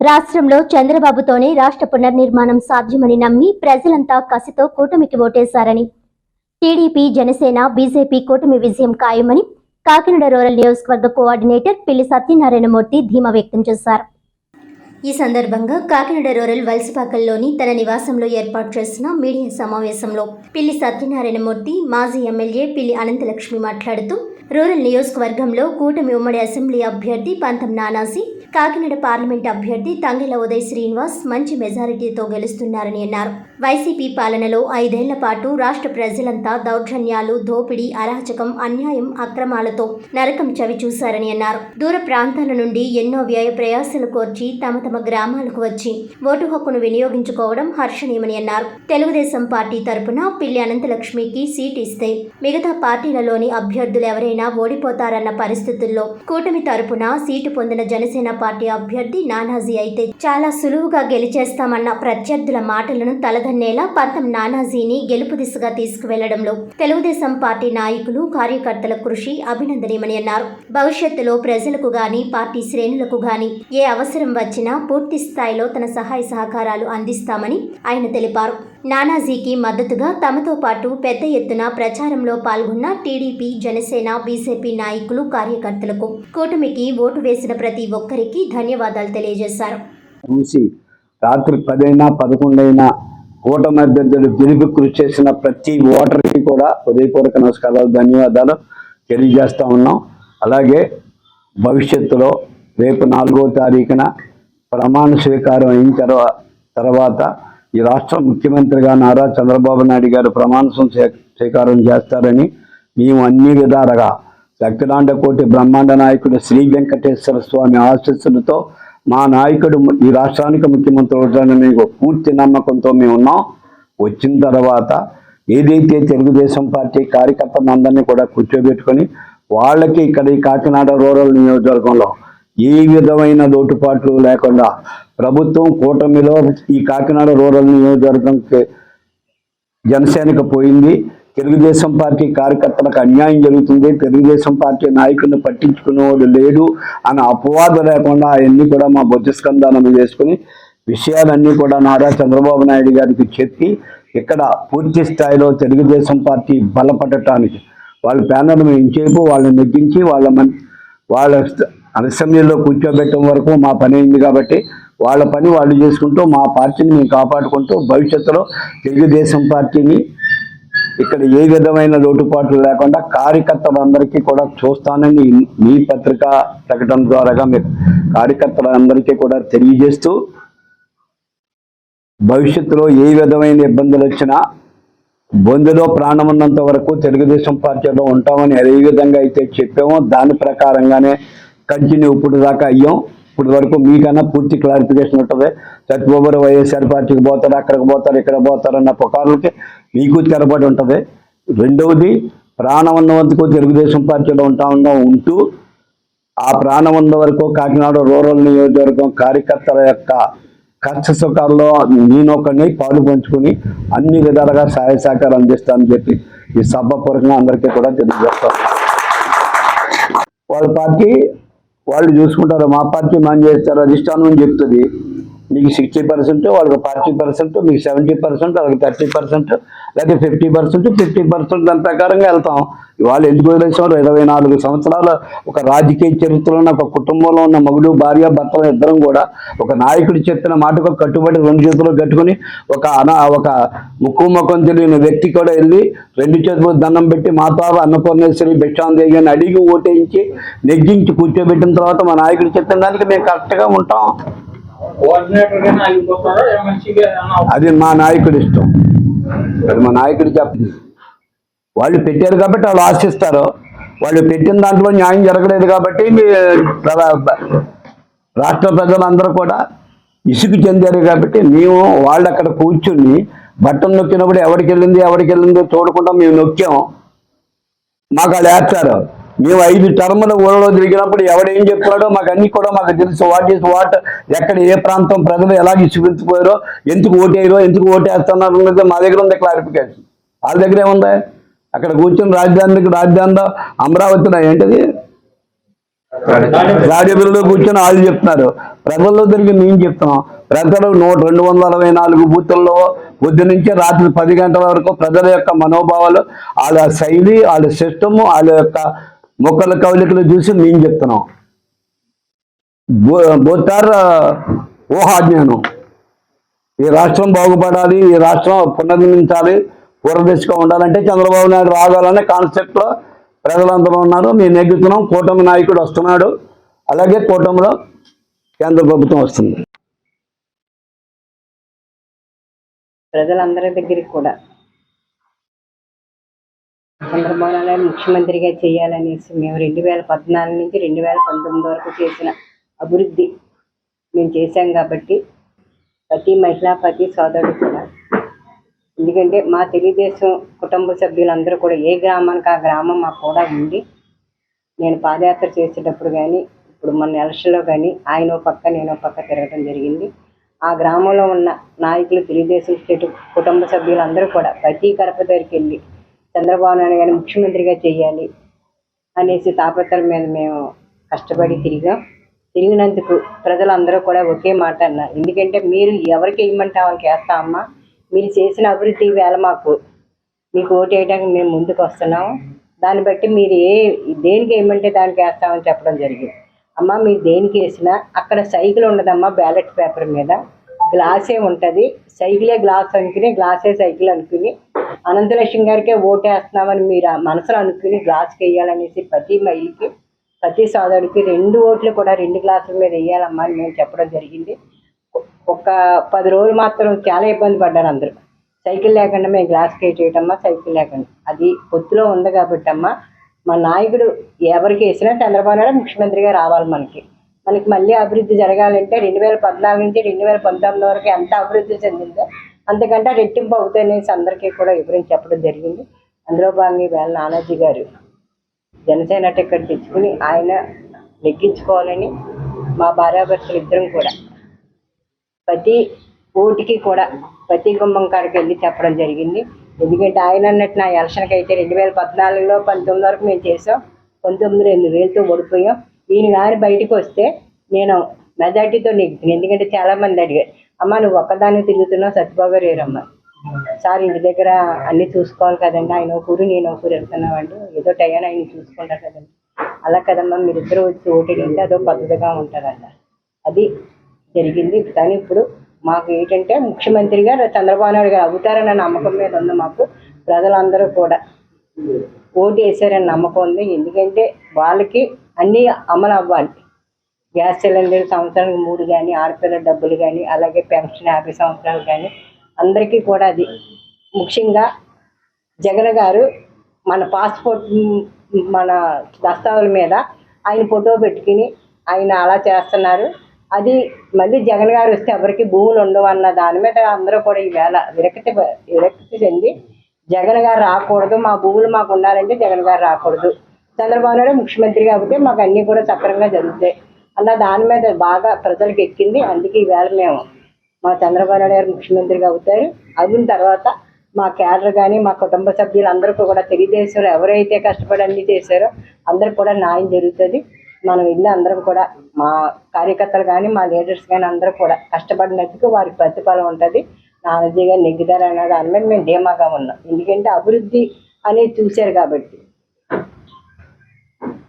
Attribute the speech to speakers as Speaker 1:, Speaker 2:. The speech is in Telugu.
Speaker 1: రాష్ట్రంలో చంద్రబాబుతోనే రాష్ట్ర పునర్నిర్మాణం సాధ్యమని నమ్మి ప్రజలంతా కసితో కూటమికి ఓటేశారని. టీడీపీ జనసేన బీజేపీ కూటమి విజయం ఖాయమని కాకినాడ రూరల్ నియోజకవర్గ కోఆర్డినేటర్ పిల్లి సత్యనారాయణమూర్తి ధీమా వ్యక్తం చేశారు. ఈ సందర్భంగా కాకినాడ రూరల్ వలసపాకల్లోని తన నివాసంలో ఏర్పాటు చేసిన మీడియా సమావేశంలో పిల్లి సత్యనారాయణమూర్తి మాజీ ఎమ్మెల్యే పిల్లి అనంతలక్ష్మి మాట్లాడుతూ రూరల్ నియోజకవర్గంలో కూటమి ఉమ్మడి అసెంబ్లీ అభ్యర్థి పంతం నానాసి కాకినాడ పార్లమెంట్ అభ్యర్థి తంగెల ఉదయ్ శ్రీనివాస్ మంచి మెజారిటీతో గెలుస్తున్నారని అన్నారు. వైసీపీ పాలనలో ఐదేళ్ళ పాటు రాష్ట్ర ప్రజలంతా దౌర్జన్యాలు దోపిడీ అరాచకం అన్యాయం అక్రమాలతో నరకం చవి చూశారని అన్నారు. దూర ప్రాంతాల నుండి ఎన్నో వ్యయ ప్రయాసాలు కోర్చి తమ తమ గ్రామాలకు వచ్చి ఓటు హక్కును వినియోగించుకోవడం హర్షణీయమని అన్నారు. తెలుగుదేశం పార్టీ తరపున పిల్లి అనంతలక్ష్మికి సీట్ ఇస్తే మిగతా పార్టీలలోని అభ్యర్థులు ఎవరైనా ఓడిపోతారన్న పరిస్థితుల్లో కూటమి తరపున సీటు పొందిన జనసేన పార్టీ అభ్యర్థి నానాజీ అయితే చాలా సులువుగా గెలిచేస్తామన్న ప్రత్యర్థుల మాటలను తలదన్నేలా పంతం నానాజీని గెలుపు దిశగా తీసుకువెళ్ళడంలో తెలుగుదేశం పార్టీ నాయకులు కార్యకర్తల కృషి అభినందనీయమని అన్నారు. భవిష్యత్తులో ప్రజలకు గాని పార్టీ శ్రేణులకు గాని ఏ అవసరం వచ్చినా పూర్తి స్థాయిలో తన సహాయ సహకారాలు అందిస్తామని ఆయన తెలిపారు. నానాజీకి మద్దతుగా తమతో పాటు పెద్ద ఎత్తున ప్రచారంలో పాల్గొన్న టీడీపీ జనసేన బీజేపీ నాయకులు కార్యకర్తలకు కూటమికి ఓటు వేసిన ప్రతి ఒక్కరికి ధన్యవాదాలు తెలియజేశారు.
Speaker 2: చూసి రాత్రి పదైనా పదకొండైనా కూటమి అభ్యర్థులు గెలుపు కృషి చేసిన ప్రతి ఓటర్కి కూడా హృదయపూర్వక నమస్కారాలు ధన్యవాదాలు తెలియజేస్తూ ఉన్నాం. అలాగే భవిష్యత్తులో రేపు నాలుగో తారీఖున ప్రమాణ స్వీకారం అయిన తర్వా తర్వాత ఈ రాష్ట్ర ముఖ్యమంత్రిగా నారా చంద్రబాబు నాయుడు గారు ప్రమాణ స్వీకారం చేస్తారని మేము అన్ని విధాలుగా రక్తదాండ కోటి బ్రహ్మాండ నాయకుడు శ్రీ వెంకటేశ్వర స్వామి ఆశీస్సులతో మా నాయకుడు ఈ రాష్ట్రానికి ముఖ్యమంత్రి అవుతాడని మీకు పూర్తి నమ్మకంతో మేము ఉన్నాం. వచ్చిన తర్వాత ఏదైతే తెలుగుదేశం పార్టీ కార్యకర్తలందరినీ కూడా కూర్చోబెట్టుకొని వాళ్ళకి ఇక్కడ ఈ కాకినాడ రూరల్ నియోజకవర్గంలో ఏ విధమైన లోటుపాట్లు లేకుండా ప్రభుత్వం కూటమిలో ఈ కాకినాడ రూరల్ నియోజకవర్గంకి జనసేనకు పోయింది. తెలుగుదేశం పార్టీ కార్యకర్తలకు అన్యాయం జరుగుతుంది. తెలుగుదేశం పార్టీ నాయకుడిని పట్టించుకునేవాడు లేడు అన్న అపవాదం లేకుండా అవన్నీ కూడా మా బుద్ధస్కంధానం చేసుకుని విషయాలన్నీ కూడా నారా చంద్రబాబు నాయుడు గారికి చెప్పి ఇక్కడ పూర్తి స్థాయిలో తెలుగుదేశం పార్టీ బలపడటానికి వాళ్ళ ప్యానల్ ఇంచేపు వాళ్ళని నెగ్గించి వాళ్ళ మన్ వాళ్ళ అసెంబ్లీలో కూర్చోబెట్టడం వరకు మా పని అయింది కాబట్టి వాళ్ళ పని వాళ్ళు చేసుకుంటూ మా పార్టీని మేము కాపాడుకుంటూ భవిష్యత్తులో తెలుగుదేశం పార్టీని ఇక్కడ ఏ విధమైన లోటుపాట్లు లేకుండా కార్యకర్తలందరికీ కూడా చూస్తానని మీ పత్రికా ప్రకటన ద్వారాగా మీరు కార్యకర్తలందరికీ కూడా తెలియజేస్తూ భవిష్యత్తులో ఏ విధమైన ఇబ్బందులు వచ్చినా బొందులో ప్రాణం ఉన్నంత వరకు తెలుగుదేశం పార్టీలో ఉంటామని ఏ విధంగా అయితే చెప్పామో. దాని ప్రకారంగానే కంటిన్యూ ఇప్పుడు దాకా అయ్యాం. ఇప్పటి వరకు మీకన్నా పూర్తి క్లారిఫికేషన్ ఉంటుంది. సత్యబాబు వైఎస్ఆర్ పార్టీకి పోతారు అక్కడికి పోతారు ఇక్కడ పోతారు అన్న పుకార్లకి మీకు తెరబడి ఉంటుంది. రెండవది ప్రాణం ఉన్న వరకు తెలుగుదేశం పార్టీలో ఉంటా ఉంటా ఉంటూ ఆ ప్రాణం ఉన్న వరకు కాకినాడ రూరల్ నియోజకవర్గం కార్యకర్తల యొక్క కష్ట సుఖాల్లో నేనొకరిని పాలు పంచుకుని అన్ని విధాలుగా సహాయ సహకారం అందిస్తానని చెప్పి ఈ సభపూర్వకంగా అందరికీ కూడా తెలియజేస్తాను. వాళ్ళ పార్టీ వాళ్ళు చూసుకుంటారు మా పార్టీ మనం చేస్తారు అధిష్టానం చెప్తుంది. మీకు సిక్స్టీ పర్సెంట్ వాళ్ళకి ఫార్టీ పర్సెంట్ మీకు సెవెంటీ పర్సెంట్ వాళ్ళకి థర్టీ పర్సెంట్ లేకపోతే ఫిఫ్టీ పర్సెంట్ ఫిఫ్టీ పర్సెంట్ దాని ప్రకారంగా వెళ్తాం. వాళ్ళు ఎందుకు వదిలేసారు ఇరవై నాలుగు సంవత్సరాల ఒక రాజకీయ చరిత్రలో ఉన్న ఒక కుటుంబంలో ఉన్న మగుడు భార్య భర్తలు ఇద్దరం కూడా ఒక నాయకుడు చెప్పిన మాటకు కట్టుబడి రెండు చేతులు కట్టుకుని ఒక అన ఒక ముక్కు ముఖం తెలియని వ్యక్తి కూడా వెళ్ళి రెండు చేతులు దండం పెట్టి మాతా అన్నపూర్ణేశ్వరి భిక్షాందేవి అని అడిగి ఓటేయించి నెగ్గించి కూర్చోబెట్టిన తర్వాత మా నాయకుడు చెప్పిన దానికి మేము కరెక్ట్గా ఉంటాం. అది మా నాయకుడి ఇష్టం. అది మా నాయకుడు చెప్పింది వాళ్ళు పెట్టారు కాబట్టి వాళ్ళు ఆశిస్తారు. వాళ్ళు పెట్టిన దాంట్లో న్యాయం జరగలేదు కాబట్టి మీ రాష్ట్ర ప్రజలందరూ కూడా ఇసుకు చెందారు కాబట్టి మేము వాళ్ళు అక్కడ కూర్చుని బట్టలు నొక్కినప్పుడు ఎవరికి వెళ్ళింది ఎవరికి వెళ్ళిందో చూడకుండా మేము నొక్కాం. మాకు వాళ్ళు వేస్తారు మేము ఐదు టర్ముల ఊళ్ళో తిరిగినప్పుడు ఎవడేం చెప్పాడో మాకు అన్ని కూడా మాకు తెలుసు. వాట్ ఈస్ వాట్ ఎక్కడ ఏ ప్రాంతం ప్రజలు ఎలా ఇసుకెత్తిపోయారో ఎందుకు ఓటేయరో ఎందుకు ఓటేస్తున్నారు అనేది మా దగ్గర ఉంది క్లారిఫికేషన్ వాళ్ళ దగ్గర ఏముందా? అక్కడ కూర్చొని రాజధానికి రాజధానిలో అమరావతిలో ఏంటిది? రాజబిల్లులో కూర్చొని వాళ్ళు చెప్తున్నారు. ప్రజల్లో తిరిగి మేము చెప్తున్నాం. ప్రజలు నూట రెండు వందల అరవై నాలుగు బూతుల్లో పొద్దు నుంచి రాత్రి పది గంటల వరకు ప్రజల యొక్క మనోభావాలు వాళ్ళ శైలి వాళ్ళ సిస్టమ్ వాళ్ళ యొక్క మొక్కల కవలికలు చూసి మేము చెప్తున్నాం. బోతార్ ఊహాజ్ఞానం. ఈ రాష్ట్రం బాగుపడాలి ఈ రాష్ట్రం పునర్నిర్మించాలి పూర్వదిశగా ఉండాలంటే చంద్రబాబు నాయుడు రావాలనే కాన్సెప్ట్లో ప్రజలందరూ ఉన్నారు. మేము నెగ్గుతున్నాం కూటమి నాయకుడు వస్తున్నాడు. అలాగే కూటమిలో కేంద్ర ప్రభుత్వం వస్తుంది.
Speaker 3: ప్రజలందరి దగ్గరికి కూడా చంద్రబాబు నాయుడు ముఖ్యమంత్రిగా చేయాలనేసి మేము రెండు వేల పద్నాలుగు నుంచి రెండు వేల పంతొమ్మిది వరకు చేసిన అభివృద్ధి మేము చేశాం కాబట్టి ప్రతి మహిళా ప్రతి సోదరుడు కూడా. ఎందుకంటే మా తెలుగుదేశం కుటుంబ సభ్యులందరూ కూడా ఏ గ్రామానికి ఆ గ్రామం మాకు కూడా ఉంది. నేను పాదయాత్ర చేసేటప్పుడు కానీ ఇప్పుడు మన ఎలక్షన్లో కానీ ఆయన ఓ పక్క నేను పక్క తిరగడం జరిగింది. ఆ గ్రామంలో ఉన్న నాయకులు తెలుగుదేశం స్టేట్ కుటుంబ సభ్యులందరూ కూడా ప్రతి కడప దగ్గరికి వెళ్ళి చంద్రబాబు నాయుడు గారిని ముఖ్యమంత్రిగా చేయాలి అనేసి తాపత్రయం మీద మేము కష్టపడి తిరిగాం. తిరిగినందుకు ప్రజలందరూ కూడా ఒకే మాట అన్నారు. ఎందుకంటే మీరు ఎవరికి వేయమంటే వాళ్ళకి వేస్తామమ్మా మీరు చేసిన అభివృద్ధి వేళ మాకు. మీకు ఓటు వేయడానికి మేము ముందుకు వస్తున్నాము దాన్ని బట్టి మీరు ఏ దేనికి వేయమంటే దానికి వేస్తామని చెప్పడం జరిగింది. అమ్మ మీరు దేనికి వేసినా అక్కడ సైకిల్ ఉండదమ్మా బ్యాలెట్ పేపర్ మీద. గ్లాసే ఉంటుంది? సైకిలే గ్లాస్ అనుకుని గ్లాసే సైకిల్ అనుకుని అనంతలక్ష్మి గారికే ఓటేస్తున్నామని మీరు మనసులో అనుకుని గ్లాస్కి వేయాలనేసి ప్రతి మైల్కి ప్రతి సోదరుడికి రెండు ఓట్లు కూడా రెండు గ్లాసుల మీద వేయాలమ్మా అని మేము చెప్పడం జరిగింది. ఒక పది రోజులు మాత్రం చాలా ఇబ్బంది పడ్డారు అందరూ. సైకిల్ లేకుండా మేము గ్లాస్కి కేటేయటమ్మా సైకిల్ లేకుండా. అది పొత్తులో ఉంది కాబట్టి అమ్మా మా నాయకుడు ఎవరికి వేసినా చంద్రబాబు నాయుడు ముఖ్యమంత్రిగా రావాలి మనకి. మనకి మళ్ళీ అభివృద్ధి జరగాలంటే రెండు వేల పద్నాలుగు నుంచి రెండు వేల పంతొమ్మిది వరకు ఎంత అభివృద్ధి చెందిందో అంతకంటే రెట్టింపు అవుతాయనేసి అందరికీ కూడా వివరించి చెప్పడం జరిగింది. అందులో భాగంగా వేళ నానాజీ గారు జనసేన టికెట్ తెచ్చుకుని ఆయన నెగ్గించుకోవాలని మా భార్యాభర్తలు ఇద్దరం కూడా ప్రతి ఓటుకి కూడా ప్రతి గుమ్మం కాడికి వెళ్ళి చెప్పడం జరిగింది. ఎందుకంటే ఆయన అన్నట్టు నా ఎలక్షన్కి అయితే రెండు వేల పద్నాలుగులో పంతొమ్మిది వరకు మేము చేసాం. పంతొమ్మిది ఎనిమిది వేలతో ఓడిపోయాం. ఈయన కానీ బయటకు వస్తే నేను మెజార్టీతో నెగ్గుతాను ఎందుకంటే చాలా మంది అడిగారు అమ్మ నువ్వు ఒక్కదాన్ని తిరుగుతున్నావు సత్యబాబు గారు సార్ ఇంటి దగ్గర అన్ని చూసుకోవాలి కదండి ఆయన ఒకరు నేను ఒకరు వెళ్తున్నామండి ఏదో టైం ఆయన చూసుకుంటారు కదండి. అలా కదమ్మా మీరిద్దరు వచ్చి ఓటు అదో పద్ధతిగా ఉంటారంట. అది జరిగింది. కానీ ఇప్పుడు మాకు ఏంటంటే ముఖ్యమంత్రిగా చంద్రబాబు నాయుడు గారు అవుతారన్న నమ్మకం మీద ఉంది మాకు. ప్రజలందరూ కూడా ఓటు వేసారని నమ్మకం ఉంది. ఎందుకంటే వాళ్ళకి అన్నీ అమలు అవ్వాలి. గ్యాస్ సిలిండర్ సంవత్సరానికి మూడు కానీ ఆడపిల్లల డబ్బులు కానీ అలాగే పెన్షన్ యాభై సంవత్సరాలు కానీ అందరికీ కూడా అది ముఖ్యంగా జగన్ గారు మన పాస్పోర్ట్ మన దస్తావుల మీద ఆయన ఫోటో పెట్టుకుని ఆయన అలా చేస్తున్నారు. అది మళ్ళీ జగన్ గారు వస్తే ఎవరికి భూములు ఉండవు అన్న దాని మీద అందరూ కూడా ఈవేళ విరక్తి విరక్తి చెంది జగన్ గారు రాకూడదు మా భూములు మాకు ఉండాలంటే జగన్ గారు రాకూడదు. చంద్రబాబు నాయుడు ముఖ్యమంత్రి కాబట్టి మాకు అన్నీ కూడా సక్రమంగా జరుగుతాయి. అన్న దాని మీద బాగా ప్రజలకు ఎక్కింది. అందుకే ఈవేళ మేము మా చంద్రబాబు నాయుడు గారు ముఖ్యమంత్రిగా అవుతారు. అయిన తర్వాత మా క్యాడర్ కానీ మా కుటుంబ సభ్యులందరికీ కూడా తెలియజేశారు. ఎవరైతే కష్టపడి అన్ని చేశారో అందరికి కూడా న్యాయం జరుగుతుంది. మనం ఇల్లు అందరం కూడా మా కార్యకర్తలు కానీ మా లీడర్స్ కానీ అందరూ కూడా కష్టపడినందుకు వారికి ప్రతిఫలం ఉంటుంది. నానాజీ గారు నెగ్గుతారు అనే దాని మీద మేము ధీమాగా ఉన్నాం. ఎందుకంటే అభివృద్ధి అనేది చూశారు కాబట్టి.